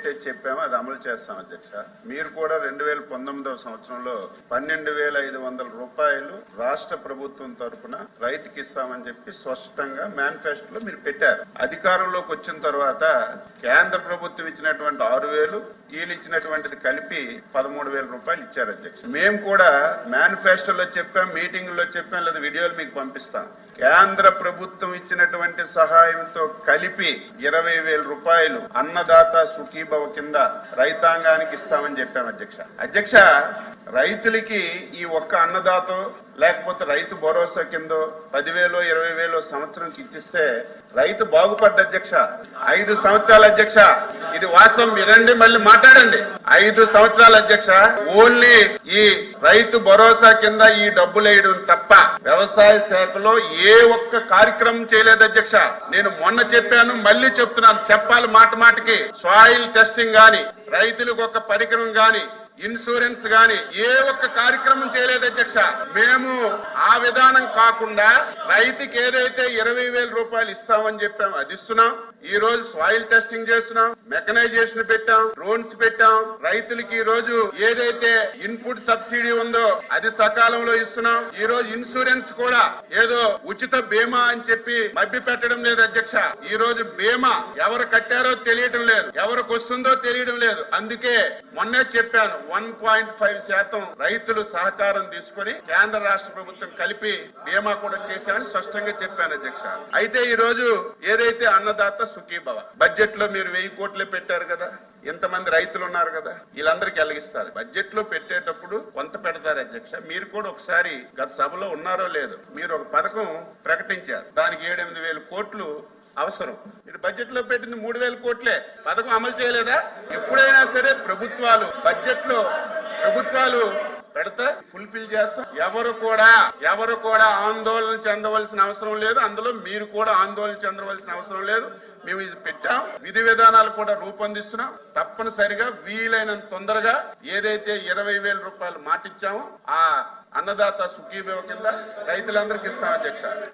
ఏదైతే చెప్పామో అది అమలు చేస్తాం అధ్యక్ష. మీరు కూడా రెండు వేల పంతొమ్మిదవ సంవత్సరంలో పన్నెండు వేల ఐదు వందల రూపాయలు రాష్ట్ర ప్రభుత్వం తరపున రైతుకి ఇస్తామని చెప్పి స్పష్టంగా మేనిఫెస్టోలో మీరు పెట్టారు. అధికారంలోకి వచ్చిన తర్వాత కేంద్ర ప్రభుత్వం ఇచ్చినటువంటి ఆరు వేలు వీళ్ళు ఇచ్చినటువంటిది కలిపి పదమూడు వేల రూపాయలు ఇచ్చారు అధ్యక్ష. మేము కూడా మేనిఫెస్టోలో చెప్పాం మీటింగుల్లో చెప్పాం లేదా వీడియోలు మీకు పంపిస్తాం. కేంద్ర ప్రభుత్వం ఇచ్చినటువంటి సహాయంతో కలిపి ఇరవై వేల రూపాయలు అన్నదాత సుఖీ సుఖీభవ కింద రైతాంగానికి ఇస్తామని చెప్పాం అధ్యక్ష. అధ్యక్ష రైతులకి ఈ ఒక్క అన్నదాత లేకపోతే రైతు భరోసా కింద పదివేలు ఇరవై వేలు సంవత్సరంకి ఇచ్చిస్తే రైతు బాగుపడ్డ అధ్యక్ష? ఐదు సంవత్సరాల అధ్యక్ష. ఇది వాస్తవం వినండి మళ్ళీ మాట్లాడండి. ఐదు సంవత్సరాల అధ్యక్ష ఓన్లీ ఈ రైతు భరోసా కింద ఈ డబ్బులు వేయడం తప్ప వ్యవసాయ శాఖలో ఏ ఒక్క కార్యక్రమం చేయలేదు అధ్యక్ష. నేను మొన్న చెప్పాను మళ్ళీ చెప్తున్నాను చెప్పాలి మాట మాటకి. సాయిల్ టెస్టింగ్ గాని రైతులకు ఒక పరికరం గాని ఇన్సూరెన్స్ గాని ఏ ఒక్క కార్యక్రమం చేయలేదు అధ్యక్ష. మేము ఆ విధానం కాకుండా రైతుకి ఏదైతే ఇరవై వేల రూపాయలు ఇస్తామని చెప్పాం అది ఇస్తున్నాం. ఈ రోజు సాయిల్ టెస్టింగ్ చేస్తున్నాం మెకనైజేషన్ పెట్టాం డ్రోన్స్ పెట్టాం. రైతులకి ఈ రోజు ఏదైతే ఇన్పుట్ సబ్సిడీ ఉందో అది సకాలంలో ఇస్తున్నాం. ఈ రోజు ఇన్సూరెన్స్ కూడా ఏదో ఉచిత బీమా అని చెప్పి మభ్య పెట్టడం లేదు అధ్యక్ష. ఈ రోజు బీమా ఎవరు కట్టారో తెలియటం లేదు. ఎవరికి వస్తుందో తెలియడం లేదు. అందుకే మొన్నే చెప్పాను వన్ పాయింట్ ఫైవ్ శాతం రైతులు సహకారం తీసుకొని కేంద్ర రాష్ట్ర ప్రభుత్వం కలిపి బీమా కూడా చేశామని స్పష్టంగా చెప్పాను అధ్యక్ష. అయితే ఈ రోజు ఏదైతే అన్నదాత సుఖీభవ బడ్జెట్లో మీరు వెయ్యి కోట్లే పెట్టారు కదా ఇంతమంది రైతులు ఉన్నారు కదా వీళ్ళందరికీ వెలిగిస్తారు. బడ్జెట్లో పెట్టేటప్పుడు కొంత పెడతారు అధ్యక్ష. మీరు కూడా ఒకసారి గత సభలో ఉన్నారో లేదో మీరు ఒక పథకం ప్రకటించారు. దానికి ఏడెనిమిది వేల కోట్లు అవసరం. మీరు బడ్జెట్లో పెట్టింది మూడు వేల కోట్లే. పథకం అమలు చేయలేదా? ఎప్పుడైనా సరే ప్రభుత్వాలు బడ్జెట్లో ప్రభుత్వాలు పెడితే ఫుల్ఫిల్ చేస్తాం. ఎవరు కూడా ఎవరు కూడా ఆందోళన చెందవలసిన అవసరం లేదు. అందులో మీరు కూడా ఆందోళన చెందవలసిన అవసరం లేదు. మేము ఇది పెట్టాం. విధి విధానాలు కూడా రూపొందిస్తున్నాం. తప్పనిసరిగా వీలైనంత తొందరగా ఏదైతే ఇరవై వేల రూపాయలు మాటిచ్చామో ఆ అన్నదాత సుఖీభవ కింద రైతులందరికీ ఇస్తాం అధ్యక్ష